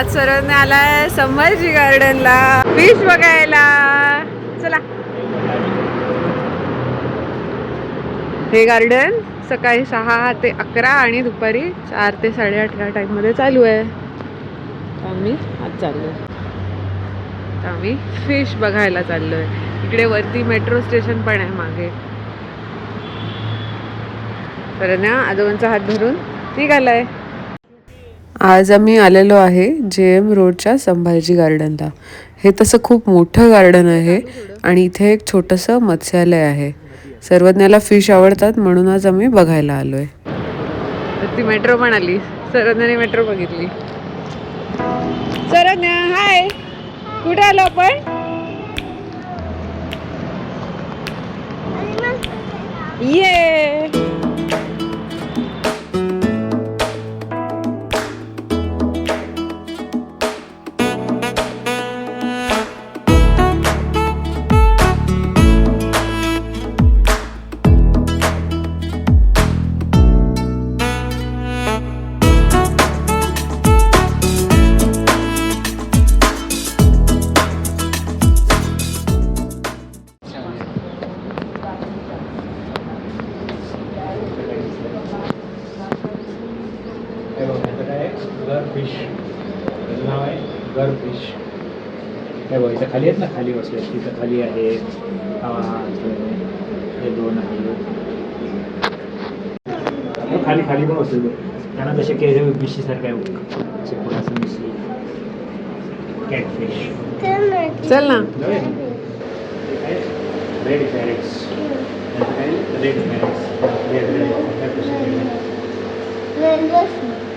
आज सर्वांनी आलाय संभाजी गार्डनला. फिश बघायला. चला. हे गार्डन सकाळी सहा ते अकरा आणि दुपारी चार ते साडेआठ ह्या टाईममध्ये चालू आहे. आम्ही आज चाललो आहे तर आम्ही फिश बघायला चाललो आहे इकडे वरती मेट्रो स्टेशन पण आहे मागे. तर ना आजोबांचा हात धरून निघालाय. आज आम्ही आलेलो आहे जे एम रोडच्या संभाजी गार्डनला. हे तसं खूप मोठं गार्डन आहे आणि इथे एक छोटंसं मत्स्यालय आहे. सर्वज्ञाला फिश आवडतात म्हणून आज आम्ही बघायला आलो आहे ती मेट्रो पण आली सर्वज्ञाने मेट्रो बघितली. सर्वज्ञा हाय कुठे आलो आपण? ये. हे बघ इथं खाली आहेत ना खाली बसले तिथं खाली आहे. हा हा. हे दोन आहे. हे खाली खाली पण बसले त्यांना तसे केळे मिशी सारखं आहे बघ. असे थोडासा मिशी कॅटफिश चल ना. Red carrots red carrots red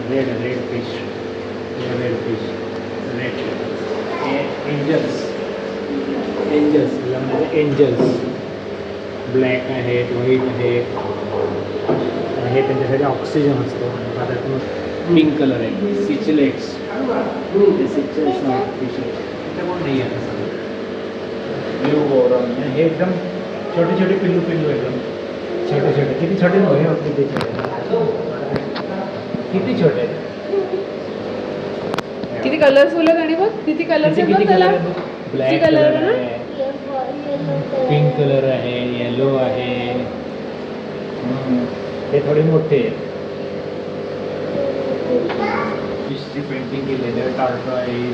red red fish red fish red angels angels angels black आहेत व्हाईट आहेत हे त्यांच्यासाठी ऑक्सिजन असतो. त्यातून पिंक कलर आहे. सिचलेट्स सिचलेट्स फ़िश नाही आहे असं हे एकदम छोटे छोटे पिल्लू पिल्लू एकदम. छोटे छोटे. किती छोटे? हो, छोटे. किती छोटे? आहेत? किती कलरफुल आहेत आणि बघ किती कलर त्याला. ब्लॅक कलर आहे आहे. पिंक कलर आहे येलो आहे. हम्म. हे थोडे मोठे आहेत. फिशची पेंटिंग केलेलं आहे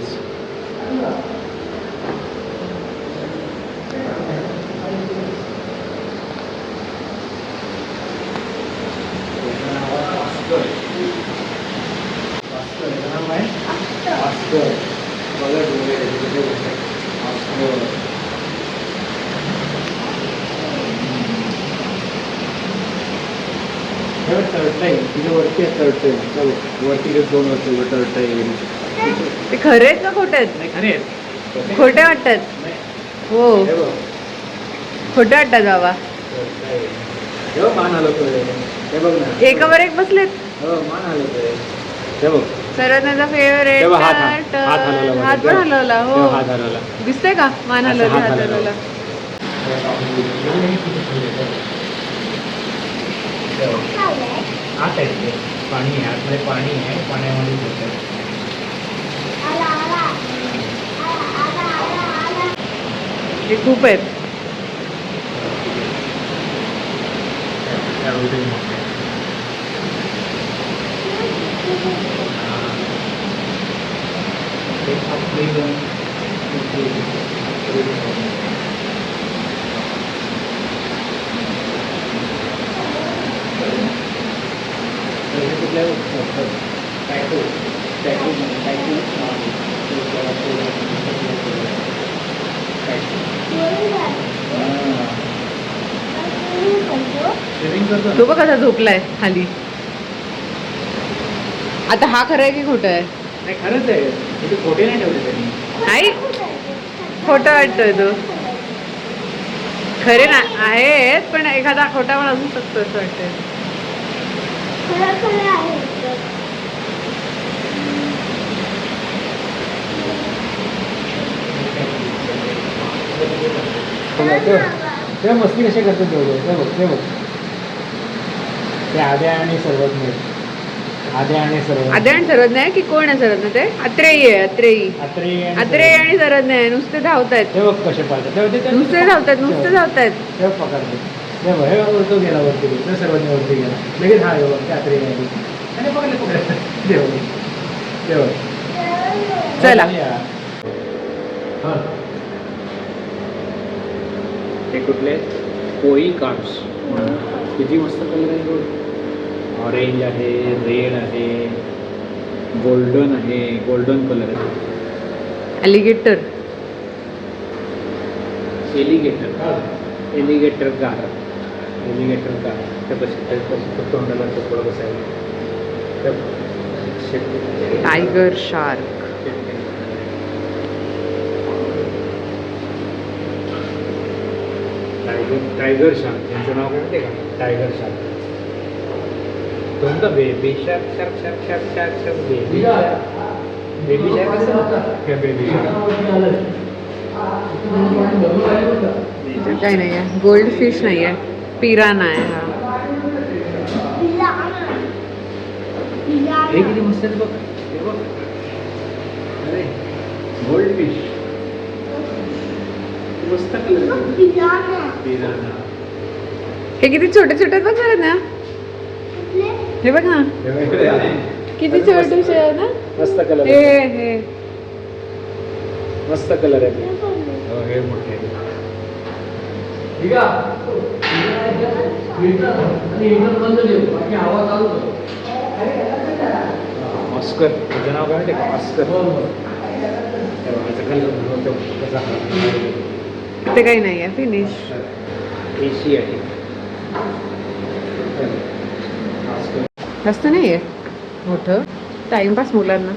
तळटाई तिथे वरती आहे तळटाई वरती दोन तळटाई ते खरे आहेत का खोटे? आहेत नाही खरे आहेत. खोटे वाटतात. हो. हे. खोटे वाटतात बाबा. मान हे बघ ना. एकावर एक बसलेत? हो मान आलं हे बघ. सर्वांचा फेवरेट हात पण हलवला हो. दिसतंय का? मान हलवली हात हात हलवला. हलवला आत आहे. पाणी आहे. आतमध्ये पाणी आहे. पाण्यामध्ये होतं हे खूप आहेत. त्या रोडने मोठं आहे. एक आपली दोन टॅटू टॅटू स्विमिंग करतो तो बघ कसा झोपलाय खाली. आता हा खरं आहे की खोटं आहे? नाही खरंच आहे. इथे खोटे नाही ठेवले त्यांनी. नाही खोटं वाटतोय तो. खरे ना आहेत पण एखादा खोटा पण असू शकतो असं वाटतंय. मस्ती कशी दोघं ते बघ ते बघ ते आद्या आणि आदे आणि सर्व आद्याण सर्वज्ञ आहे की कोण आहे सर्वज्ञ ते? अत्रेयी आहे अत्रेयी अत्रेय आणि अत्रेयी आणि सर्वज्ञ आहे नुसते धावतायत. ते बघ कसे पाहतात नुसते धावतायत नुसते धावतायत. बघ पकडते हे बघ हे बघ, तो गेला वरती गेला सर्वांनी वरती गेला लगेच हा हे ते अत्रेय आली आणि पकडले पकडले ते चला. कुठले पोई कार्ड्स किती मस्त कलर आहे ऑरेंज आहे रेड आहे गोल्डन आहे गोल्डन कलर आहे alligator alligator alligator gar alligator gar ते कसे ते शेत- tiger shark tiger tiger shark यांचं नाव काय? माहिती आहे का टायगर शार्क कोणतं baby shark shark shark shark shark shark baby baby shark काय बेबी शार्क काही नाही आहे गोल्ड फ़िश नाही आहे पिराना आहे हा. हे किती मस्त आहेत बघ. हे बघ. अरे गोल्ड फिश मस्त कलर पिराना. हे किती छोटे छोटे आहेत बघ ना. हे बघ ना. किती छोटेसे आहे ना मस्त कलर हे आहे. हे. मस्त कलर आहे. हो हे मोठे आहे. ऑस्कर त्याचं नाव काय माहिती आहे का? कसा हा. ते काही नाही आहे. फिनिश एशी आहे. ऑस्कर जास्त नाही आहे. मोठं. टाइमपास मुलांना.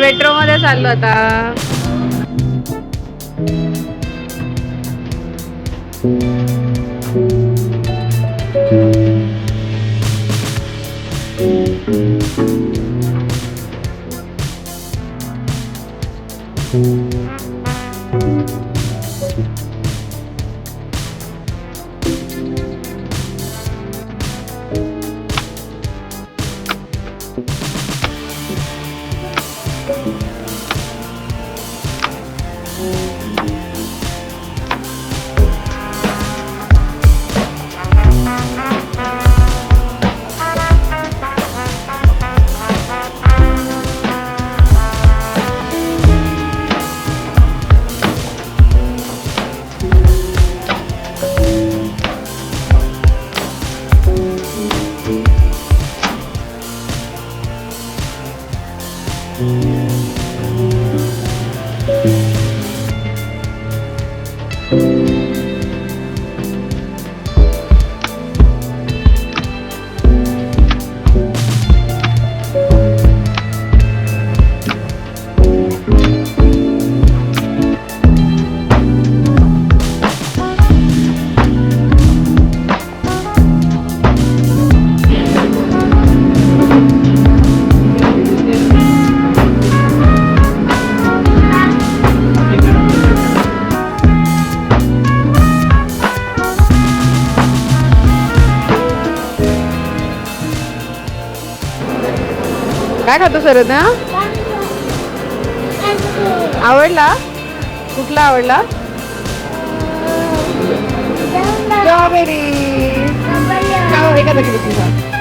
मेट्रो मध्ये चाललो आता. काय खातो सर ना आवडला? कुठला आवडला? स्ट्रॉबेरी एका जागी बसून